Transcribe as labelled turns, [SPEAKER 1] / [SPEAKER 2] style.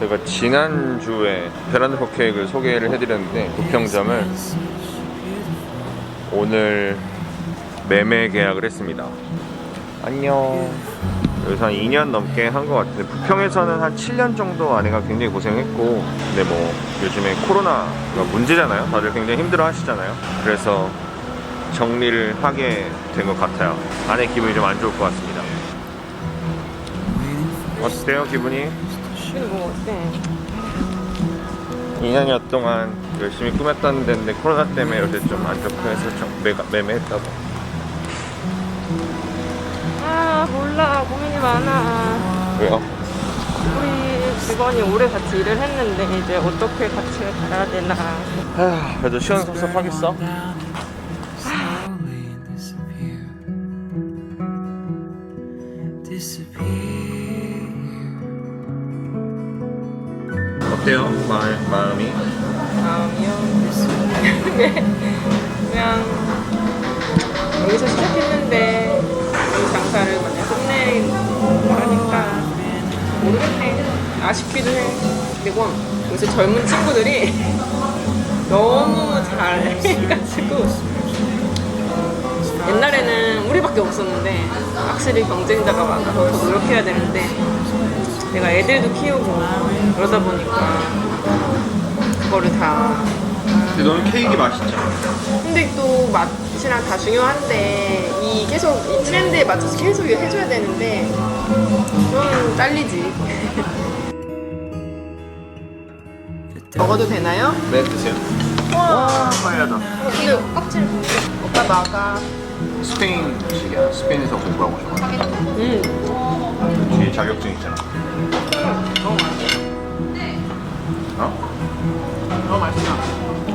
[SPEAKER 1] 제가 지난주에 베란다 컵케이크를 소개를 해드렸는데 부평점을 오늘 매매 계약을 했습니다. 안녕. 여기서 한 2년 넘게 한 것 같은데 부평에서는 한 7년 정도 아내가 굉장히 고생했고 근데 뭐 요즘에 코로나가 문제잖아요. 다들 굉장히 힘들어 하시잖아요. 그래서 정리를 하게 된 것 같아요. 아내 기분이 좀 안 좋을 것 같습니다. 어때요 기분이?
[SPEAKER 2] 뭐 어때?
[SPEAKER 1] 2년여 동안 열심히 꾸몄던 데인데 코로나 때문에 요새 좀 안 좋고 해서 좀 매가, 매매했다고
[SPEAKER 2] 아 몰라 고민이 많아.
[SPEAKER 1] 왜요?
[SPEAKER 2] 우리 직원이 오래 같이 일을 했는데 이제 어떻게 같이 가야 되나.
[SPEAKER 1] 아휴 그래도 시원섭섭하겠어? 어때요? 마, 마음이?
[SPEAKER 2] 마음이요. 그냥 여기서 시작했는데 그리고 요새 젊은 친구들이 너무 잘해가지고 옛날에는 우리밖에 없었는데 확실히 경쟁자가 많아서 더 노력해야 되는데 내가 애들도 키우고 그러다 보니까 그거를 다
[SPEAKER 1] 근데 너는 케이크 맛있잖아.
[SPEAKER 2] 근데 또 맛이랑 다 중요한데 이 계속 이 트렌드에 맞춰서 계속 해줘야 되는데 좀 딸리지 먹어도 되나요?
[SPEAKER 1] 네 드세요.
[SPEAKER 2] 와,
[SPEAKER 1] 빨리하다.
[SPEAKER 2] 이거 껍질 뭐 오빠 먹어.
[SPEAKER 1] 스페인 음식이야. 스페인에서 공부하고 싶어
[SPEAKER 2] 음.
[SPEAKER 1] 뒤에 자격증 있잖아. 너무 맛있어. 어?
[SPEAKER 2] 너무 맛있어.